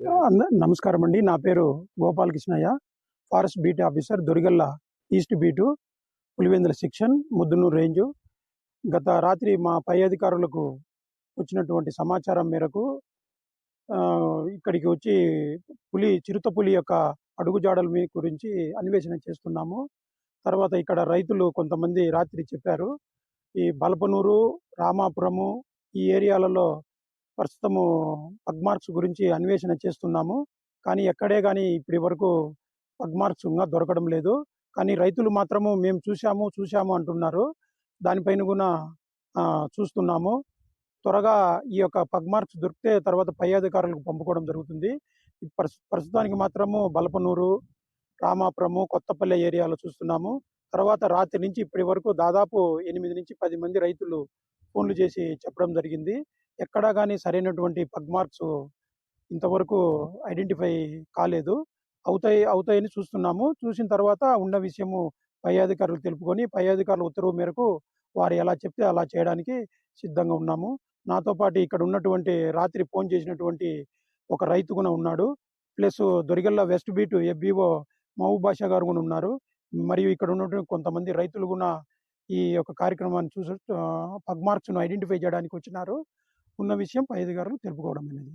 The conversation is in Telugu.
అంద- నమస్కారం అండి. నా పేరు Gopalakrishnaiah forest beat officer Dorigalla east beat Pulivendula section Muddanuru range. గత రాత్రి మా పై అధికారులకు వచ్చినటువంటి సమాచారం మేరకు ఆ, ఇక్కడికి వచ్చి పులి చిరుత పులి యొక్క అడుగుజాడల మీ గురించి అన్వేషణ చేస్తున్నాము. తర్వాత ఇక్కడ రైతులు కొంతమంది రాత్రి చెప్పారు. ఈ బలపనూరు రామాపురము ఈ ఏరియాలలో ప్రస్తుతము పగ్మార్క్స్ గురించి అన్వేషణ చేస్తున్నాము. కానీ ఎక్కడే కానీ ఇప్పటి వరకు పగ్మార్క్స్ ఇంకా దొరకడం లేదు. కానీ రైతులు మాత్రము మేము చూసాము చూసాము అంటున్నారు. దానిపైన కూడా చూస్తున్నాము. త్వరగా ఈ యొక్క పగ్మార్క్స్ దొరికితే తర్వాత పై అధికారులకు పంపుకోవడం జరుగుతుంది. ప్రస్తుతానికి మాత్రము బలపనూరు రామాపురము కొత్తపల్లె ఏరియాలో చూస్తున్నాము. తర్వాత రాత్రి నుంచి ఇప్పటి వరకు దాదాపు ఎనిమిది నుంచి పది మంది రైతులు ఫోన్లు చేసి చెప్పడం జరిగింది. ఎక్కడా కానీ సరైనటువంటి పగ్ మార్క్స్ ఇంతవరకు ఐడెంటిఫై కాలేదు. అవుతాయి అవుతాయని చూస్తున్నాము. చూసిన తర్వాత ఉన్న విషయము పై అధికారులు తెలుపుకొని పై అధికారుల ఉత్తర్వు మేరకు వారు ఎలా చెప్తే అలా చేయడానికి సిద్ధంగా ఉన్నాము. నాతో పాటు ఇక్కడ ఉన్నటువంటి రాత్రి ఫోన్ చేసినటువంటి ఒక రైతు కూడా ఉన్నాడు. Plus Dorigalla west beat FBO Mahaboob Basha గారు కూడా ఉన్నారు. మరియు ఇక్కడ ఉన్నటువంటి కొంతమంది రైతులు కూడా ఈ యొక్క కార్యక్రమాన్ని చూసి పగ్మార్క్స్ను ఐడెంటిఫై చేయడానికి వచ్చినారు. ఉన్న విషయం పై అధికారులు తెలుపుకోవడం అనేది.